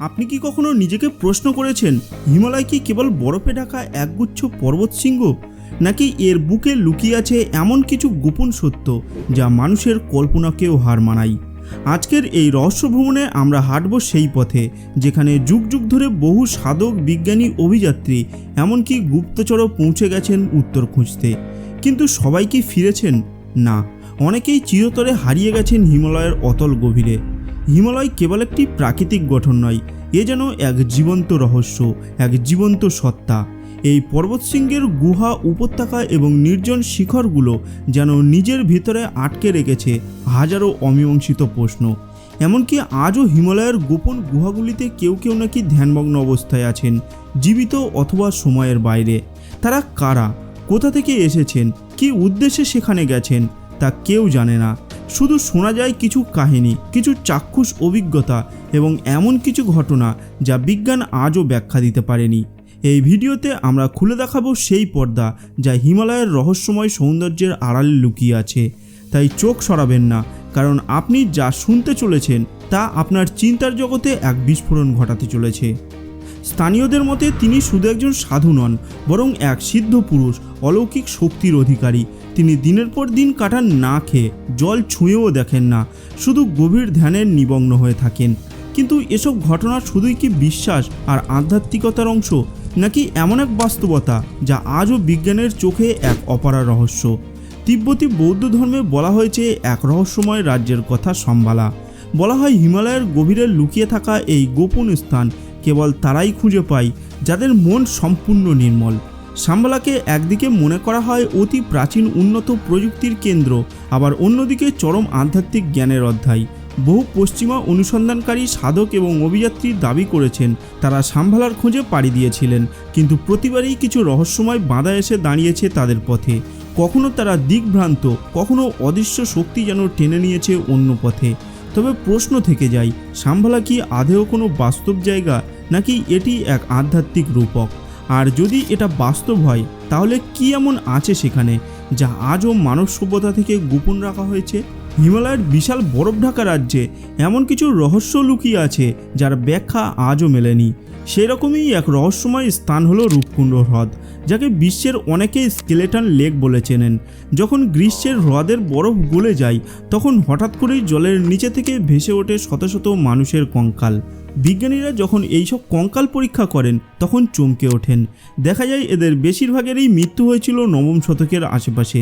আপনি কি কখনো নিজেকে প্রশ্ন করেছেন, হিমালয় কি কেবল বরফে ঢাকা একগুচ্ছ পর্বত শৃঙ্গ, নাকি এর বুকে লুকিয়ে আছে এমন কিছু গোপন সত্য যা মানুষের কল্পনাকেও হার মানায়? আজকের এই রহস্য ভ্রমণে আমরা হাঁটব সেই পথে, যেখানে যুগ যুগ ধরে বহু সাধক, বিজ্ঞানী, অভিযাত্রী, এমনকি গুপ্তচরও পৌঁছে গেছেন উত্তর খুঁজতে। কিন্তু সবাই কি ফিরেছেন? না, অনেকেই চিরতরে হারিয়ে গেছেন হিমালয়ের অতল গভীরে। হিমালয় কেবল একটি প্রাকৃতিক গঠন নয়, এ যেন এক জীবন্ত রহস্য, এক জীবন্ত সত্তা। এই পর্বতশৃঙ্গের গুহা উপত্যকা এবং নির্জন শিখরগুলো যেন নিজের ভিতরে আটকে রেখেছে হাজারো অমীমাংসিত প্রশ্ন। এমনকি আজও হিমালয়ের গোপন গুহাগুলিতে কেউ কেউ নাকি ধ্যানমগ্ন অবস্থায় আছেন, জীবিত অথবা সময়ের বাইরে। তারা কারা? কোথা থেকে এসেছেন? কী উদ্দেশ্যে সেখানে গেছেন? তা কেউ জানে না। শুধু শোনা যায় কিছু কাহিনী, কিছু চাক্ষুষ অভিজ্ঞতা এবং এমন কিছু ঘটনা যা বিজ্ঞান আজও ব্যাখ্যা দিতে পারেনি। এই ভিডিওতে আমরা খুলে দেখাবো সেই পর্দা যা হিমালয়ের রহস্যময় সৌন্দর্যের আড়ালে লুকিয়ে আছে। তাই চোখ সরাবেন না, কারণ আপনি যা শুনতে চলেছেন তা আপনার চিন্তার জগতে এক বিস্ফোরণ ঘটাতে চলেছে। স্থানীয়দের মতে তিনি শুধু একজন সাধু নন, বরং এক সিদ্ধ পুরুষ, অলৌকিক শক্তির অধিকারী। তিনি দিনের পর দিন কাটান না খেয়ে জল ছুঁয়েও দেখেন না, শুধু গভীর ধ্যানের নিমগ্ন হয়ে থাকেন। কিন্তু এসব ঘটনা শুধুই কি বিশ্বাস আর আধ্যাত্মিকতার অংশ, নাকি এমন এক বাস্তবতা যা আজও বিজ্ঞানের চোখে এক অপারা রহস্য? তিব্বতী বৌদ্ধ ধর্মে বলা হয়েছে, এক রহস্যময় রাজ্যের কথা সম্ভালা। বলা হয় হিমালয়ের গভীরে লুকিয়ে থাকা এই গোপন স্থান কেবল তারাই খুঁজে পায়, যাদের মন সম্পূর্ণ নির্মল। সাম্বালাকে একদিকে মনে করা হয় অতি প্রাচীন উন্নত প্রযুক্তির কেন্দ্র, আবার অন্যদিকে চরম আধ্যাত্মিক জ্ঞানের অধ্যায়। বহু পশ্চিমা অনুসন্ধানকারী, সাধক এবং অভিযাত্রী দাবি করেছেন, তারা সাম্ভালার খোঁজে পাড়ি দিয়েছিলেন, কিন্তু প্রতিবারই কিছু রহস্যময় বাঁধা এসে দাঁড়িয়েছে তাদের পথে। কখনো তারা দিকভ্রান্ত কখনো অদৃশ্য শক্তি যেন টেনে নিয়েছে অন্য পথে। তবে প্রশ্ন থেকে যায় সাম্ভালা কি আদেও কোনো বাস্তব জায়গা নাকি এটি এক আধ্যাত্মিক রূপক? আর যদি এটা বাস্তব হয়, তাহলে কি এমন আছে সেখানে যা আজও মানব সভ্যতা থেকে গোপন রাখা হয়েছে? হিমালয়ের বিশাল বরফ ঢাকা রাজ্যে এমন কিছু রহস্য লুকিয়ে আছে, যার ব্যাখ্যা আজও মেলেনি। সেরকমই এক রহস্যময় স্থান হলো রূপকুণ্ড হ্রদ, যাকে বিশ্বের অনেকে স্কেলেটন লেক বলে চেনেন। যখন গ্রীষ্মের হ্রদের বরফ গলে যায়, তখন হঠাৎ করেই জলের নিচে থেকে ভেসে ওঠে শত শত মানুষের কঙ্কাল। বিজ্ঞানীরা যখন এইসব কঙ্কাল পরীক্ষা করেন, তখন চমকে ওঠেন। দেখা যায় এদের বেশিরভাগেরই মৃত্যু হয়েছিল নবম শতকের আশেপাশে,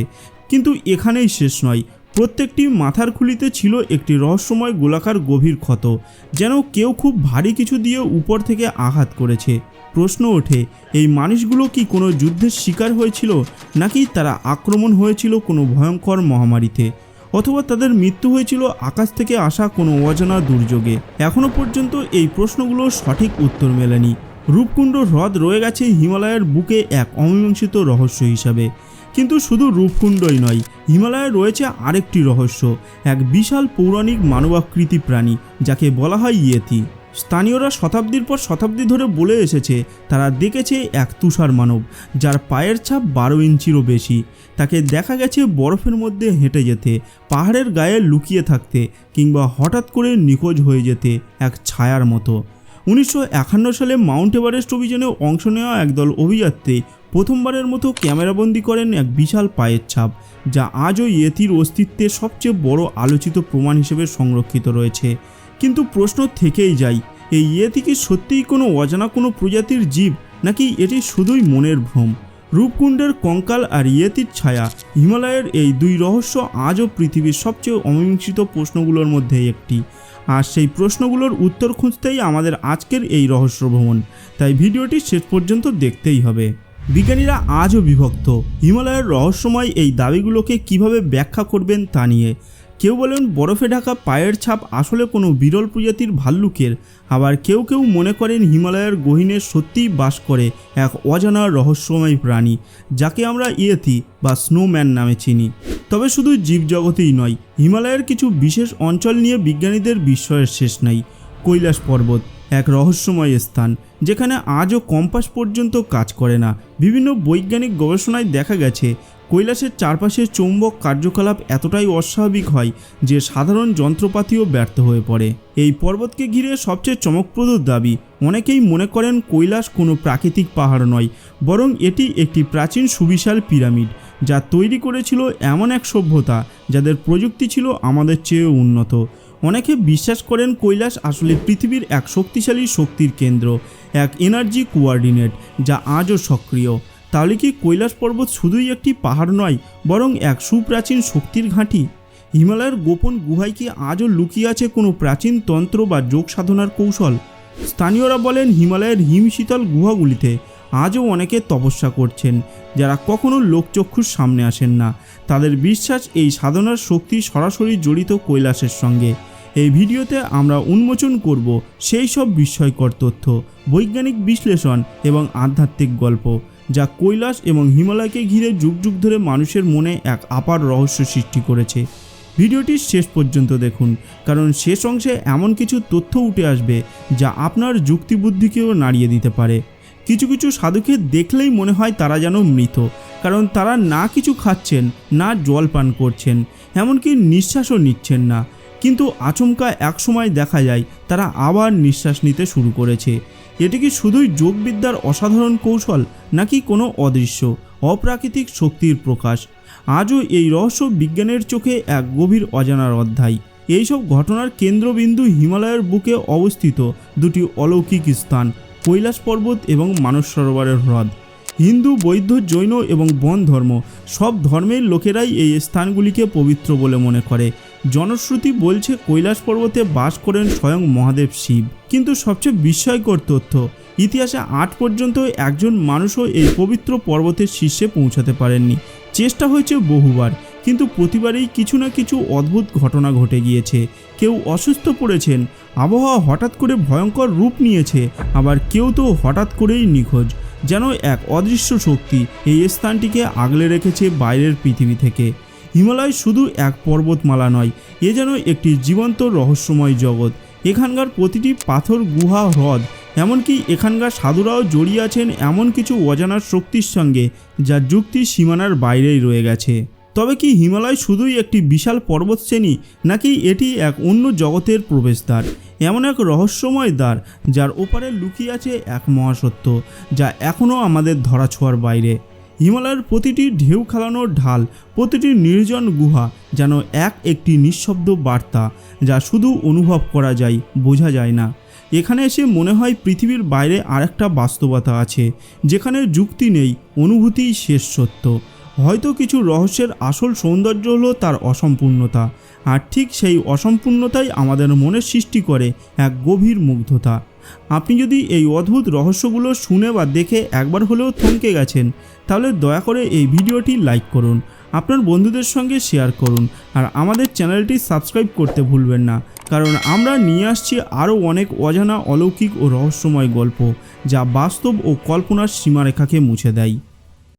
কিন্তু এখানেই শেষ নয়। প্রত্যেকটি মাথার খুলিতে ছিল একটি রহস্যময় গোলাকার গভীর ক্ষত, যেন কেউ খুব ভারী কিছু দিয়ে উপর থেকে আঘাত করেছে। প্রশ্ন ওঠে, এই মানুষগুলো কি কোনো যুদ্ধের শিকার হয়েছিল, নাকি তারা আক্রমণ হয়েছিল কোনো ভয়ঙ্কর মহামারীতে, অথবা তাদের মৃত্যু হয়েছিল আকাশ থেকে আসা কোনো অজানা দুর্যোগে? এখনও পর্যন্ত এই প্রশ্নগুলোর সঠিক উত্তর মেলেনি। রূপকুণ্ড হ্রদ রয়ে গেছে হিমালয়ের বুকে এক অমীমাংসিত রহস্য হিসাবে। কিন্তু শুধু রূপকুণ্ডই নয়, হিমালয়ে রয়েছে আরেকটি রহস্য, এক বিশাল পৌরাণিক মানবাকৃতি প্রাণী, যাকে বলা হয় ইয়েতি। স্থানীয়রা শতাব্দীর পর শতাব্দী ধরে বলে এসেছে, তারা দেখেছে এক তুষার মানব, যার পায়ের ছাপ বারো ইঞ্চিরও বেশি। তাকে দেখা গেছে বরফের মধ্যে হেঁটে যেতে, পাহাড়ের গায়ে লুকিয়ে থাকতে, কিংবা হঠাৎ করে নিখোঁজ হয়ে যেতে এক ছায়ার মতো। উনিশশো একান্ন সালে মাউন্ট এভারেস্ট অভিযানে অংশ নেওয়া একদল অভিযাত্রী প্রথমবারের মতো ক্যামেরাবন্দি করেন এক বিশাল পায়ের ছাপ, যা আজও ইয়েতির অস্তিত্বের সবচেয়ে বড় আলোচিত প্রমাণ হিসেবে সংরক্ষিত রয়েছে। কিন্তু প্রশ্ন থেকেই যায়, এই ইয়েতি কি সত্যিই কোনো অজানা কোনো প্রজাতির জীব, নাকি এটি শুধুই মনের ভ্রম? রূপকুণ্ডের কঙ্কাল আর ইয়েতির ছায়া, হিমালয়ের এই দুই রহস্য আজও পৃথিবীর সবচেয়ে অমীমাংসিত প্রশ্নগুলোর মধ্যে একটি। আর সেই প্রশ্নগুলোর উত্তর খুঁজতেই আমাদের আজকের এই রহস্য ভ্রমণ তাই ভিডিওটি শেষ পর্যন্ত দেখতেই হবে। বিজ্ঞানীরা আজও বিভক্ত। হিমালয়ের রহস্যময় এই দাবিগুলোকে কীভাবে ব্যাখ্যা করবেন তা নিয়ে। কেউ বলেন বরফে ঢাকা পায়ের ছাপ আসলে কোনো বিরল প্রজাতির ভাল্লুকের। আবার কেউ কেউ মনে করেন হিমালয়ের গহীনে সত্যিই বাস করে এক অজানা রহস্যময় প্রাণী, যাকে আমরা ইয়েথি বা স্নোম্যান নামে চিনি। তবে শুধু জীবজগতেই নয়, হিমালয়ের কিছু বিশেষ অঞ্চল নিয়ে বিজ্ঞানীদের বিস্ময়ের শেষ নাই। কৈলাস পর্বত এক রহস্যময় স্থান যেখানে আজও কম্পাস পর্যন্ত কাজ করে না। বিভিন্ন বৈজ্ঞানিক গবেষণায় দেখা গেছে, কৈলাসের চারপাশে চৌম্বক কার্যকলাপ এতটাই অস্বাভাবিক হয় যে সাধারণ যন্ত্রপাতিও ব্যর্থ হয়ে পড়ে। এই পর্বতকে ঘিরে সবচেয়ে চমকপ্রদ দাবি, অনেকেই মনে করেন কৈলাস কোনো প্রাকৃতিক পাহাড় নয়, বরং এটি একটি প্রাচীন সুবিশাল পিরামিড, যা তৈরি করেছিল এমন এক সভ্যতা, যাদের প্রযুক্তি ছিল আমাদের চেয়েও উন্নত। অনেকে বিশ্বাস করেন কৈলাস আসলে পৃথিবীর এক শক্তিশালী শক্তির কেন্দ্র, এক এনার্জি কোয়ার্ডিনেট যা আজও সক্রিয়। তাহলে কি কৈলাস পর্বত শুধুই একটি পাহাড় নয়, বরং এক সুপ্রাচীন শক্তির ঘাঁটি? হিমালয়ের গোপন গুহায় কি আজও লুকিয়ে আছে কোনো প্রাচীন তন্ত্র বা যোগ সাধনার কৌশল? স্থানীয়রা বলেন হিমালয়ের হিমশীতল গুহাগুলিতে আজও অনেকে তপস্যা করছেন, যারা কখনো লোকচক্ষুর সামনে আসেন না। তাদের বিশ্বাস এই সাধনার শক্তি সরাসরি জড়িত কৈলাসের সঙ্গে। এই ভিডিওতে আমরা উন্মোচন করব সেই সব বিস্ময়কর তথ্য, বৈজ্ঞানিক বিশ্লেষণ এবং আধ্যাত্মিক গল্প, যা কৈলাস এবং হিমালয়কে ঘিরে যুগ যুগ ধরে মানুষের মনে এক আপার রহস্য সৃষ্টি করেছে। ভিডিওটি শেষ পর্যন্ত দেখুন, কারণ শেষ অংশে এমন কিছু তথ্য উঠে আসবে যা আপনার যুক্তিবুদ্ধিকেও নাড়িয়ে দিতে পারে। কিছু কিছু সাধুকে দেখলেই মনে হয় তারা যেন মৃত, কারণ তারা না কিছু খাচ্ছেন, না জল পান করছেন, এমনকি নিঃশ্বাসও নিচ্ছেন না। কিন্তু আচমকা একসময় দেখা যায় তারা আবার নিঃশ্বাস নিতে শুরু করেছে। এটি কি শুধুই যোগবিদ্যার অসাধারণ কৌশল, নাকি কোনো অদৃশ্য, অপ্রাকৃতিক শক্তির প্রকাশ? আজও এই রহস্য বিজ্ঞানের চোখে এক গভীর অজানার অধ্যায়। এইসব ঘটনার কেন্দ্রবিন্দু হিমালয়ের বুকে অবস্থিত দুটি অলৌকিক স্থান, কৈলাস পর্বত এবং মানস সরোবরের হ্রদ। হিন্দু, বৌদ্ধ, জৈন এবং বন ধর্ম সব ধর্মের লোকেরাই এই স্থানগুলিকে পবিত্র বলে মনে করে। জনশ্রুতি বলছে কৈলাস পর্বতে বাস করেন স্বয়ং মহাদেব শিব। কিন্তু সবচেয়ে বিস্ময়কর তথ্য, ইতিহাসে আট পর্যন্ত একজন মানুষও এই পবিত্র পর্বতের শীর্ষে পৌঁছাতে পারেননি। চেষ্টা হয়েছে বহুবার, কিন্তু প্রতিবারেই কিছু না কিছু অদ্ভুত ঘটনা ঘটে গিয়েছে। কেউ অসুস্থ পড়েছেন, আবহাওয়া হঠাৎ করে ভয়ঙ্কর রূপ নিয়েছে, আবার কেউ তো হঠাৎ করেই নিখোঁজ। যেন এক অদৃশ্য শক্তি এই স্থানটিকে আগলে রেখেছে বাইরের পৃথিবী থেকে। হিমালয় শুধু এক পর্বতমালা নয়, এ যেন একটি জীবন্ত রহস্যময় জগৎ। এখানকার প্রতিটি পাথর, গুহা, হ্রদ, এমনকি এখানকার সাধুরাও জড়িয়ে আছেন এমন কিছু অজানার শক্তির সঙ্গে, যা যুক্তি সীমানার বাইরেই রয়ে গেছে। তবে কি হিমালয় শুধুই একটি বিশাল পর্বত শ্রেণি নাকি এটি এক অন্য জগতের প্রবেশদ্বার? এমন এক রহস্যময় দ্বার, যার ওপারে লুকিয়ে আছে এক মহাসত্য, যা এখনও আমাদের ধরাছোঁয়ার বাইরে। হিমালয়ের প্রতিটি ঢেউ খেলানোর ঢাল, প্রতিটি নির্জন গুহা যেন এক একটি নিঃশব্দ বার্তা যা শুধু অনুভব করা যায়, বোঝা যায় না। এখানে এসে মনে হয় পৃথিবীর বাইরে আরেকটা বাস্তবতা আছে, যেখানে যুক্তি নেই, অনুভূতিই শেষ সত্য। হয়তো কিছু রহস্যের আসল সৌন্দর্য হলো তার অসম্পূর্ণতা, আর ঠিক সেই অসম্পূর্ণতাই আমাদের মনে সৃষ্টি করে এক গভীর মুগ্ধতা। আপনি যদি এই অদ্ভুত রহস্যগুলো শুনে বা দেখে একবার হলেও থমকে গেছেন, তাহলে দয়া করে এই ভিডিওটি লাইক করুন, আপনার বন্ধুদের সঙ্গে শেয়ার করুন, আর আমাদের চ্যানেলটি সাবস্ক্রাইব করতে ভুলবেন না, কারণ আমরা নিয়ে আসছি আরও অনেক অজানা অলৌকিক ও রহস্যময় গল্প, যা বাস্তব ও কল্পনার সীমারেখাকে মুছে দেয়।